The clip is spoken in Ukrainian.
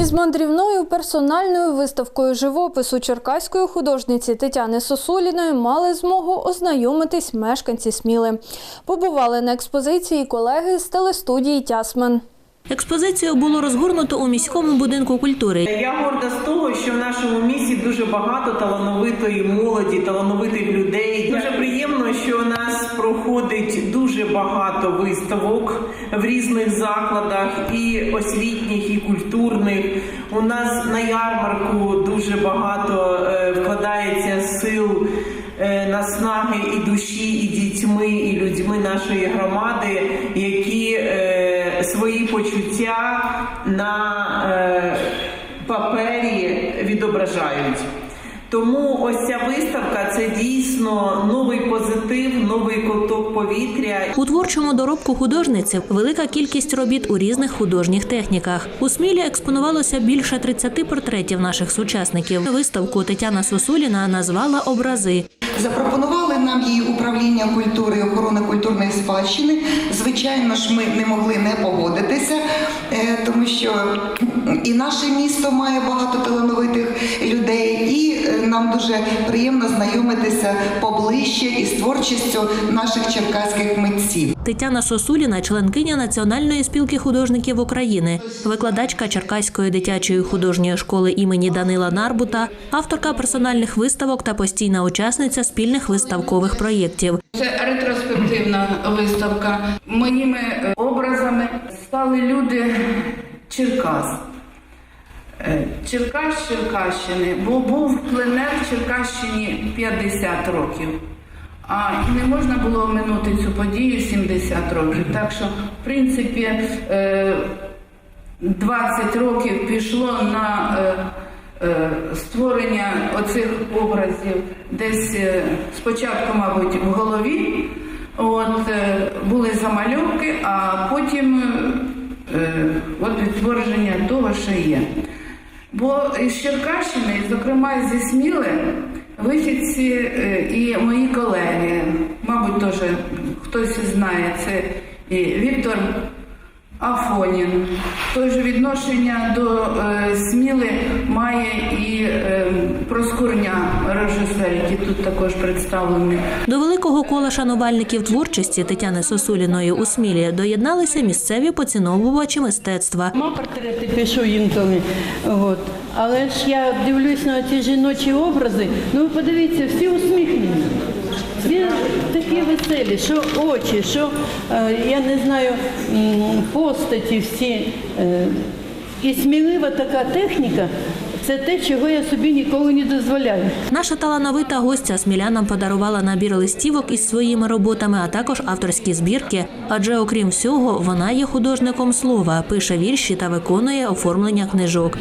Із мандрівною персональною виставкою живопису черкаської художниці Тетяни Сосуліної мали змогу ознайомитись мешканці Сміли. Побували на експозиції колеги з телестудії Тясмен. Експозицію було розгорнуто у міському будинку культури. Я горда з того, що в нашому місті дуже багато талановитої молоді, талановитих людей. Дуже приємно, що у нас проходить дуже багато виставок в різних закладах, і освітніх, і культурних. У нас на ярмарку дуже багато Наснаги і душі, і дітьми, і людьми нашої громади, які е, свої почуття на е, папері відображають. Тому ось ця виставка це дійсно новий позитив, новий ковток повітря. У творчому доробку художниці велика кількість робіт у різних художніх техніках. У Смілі експонувалося більше 30 портретів наших сучасників. Виставку Тетяна Сосуліна назвала образи. Запропонували нам її управління культури і охорони культурної спадщини. Звичайно ж, ми не могли не погодитися, е, тому що і наше місто має багато талановитих людей, і е, нам дуже приємно знайомитися поближче із творчістю наших черкаських митців. Тетяна Сосуліна, членкиня Національної спілки художників України, викладачка Черкаської дитячої художньої школи імені Данила Нарбута, авторка персональних виставок та постійна учасниця спільних виставкових проєктів. Це ретроспективна виставка. Моїми е, образами стали люди Черкас. Е, Черкас Черкащини, бо був пленер в Черкащині 50 років. А не можна було оминути цю подію 70 років. Так що, в принципі, е, 20 років пішло на е, е, створення оцих образів десь е, спочатку, мабуть, в голові. От е, були замальовки, а потім е, от відтворення того, що є. Бо із Черкащини, зокрема зі Сміли, вихідці е, і мої колеги, мабуть, теж хтось знає, це і Віктор Афонін. Той же відношення до е, Сміли має і е, Проскурня, режисер, який тут також представлений. До великого кола шанувальників творчості Тетяни Сосуліної у Смілі доєдналися місцеві поціновувачі мистецтва. Сама портрети пишу інколи. От. Але ж я дивлюсь на ці жіночі образи. Ну ви подивіться, всі усміхнені. Всі такі веселі, що очі, що е, я не знаю, постаті всі. Е, і смілива така техніка це те, чого я собі ніколи не дозволяю. Наша талановита гостя смілянам подарувала набір листівок із своїми роботами, а також авторські збірки. Адже, окрім всього, вона є художником слова, пише вірші та виконує оформлення книжок.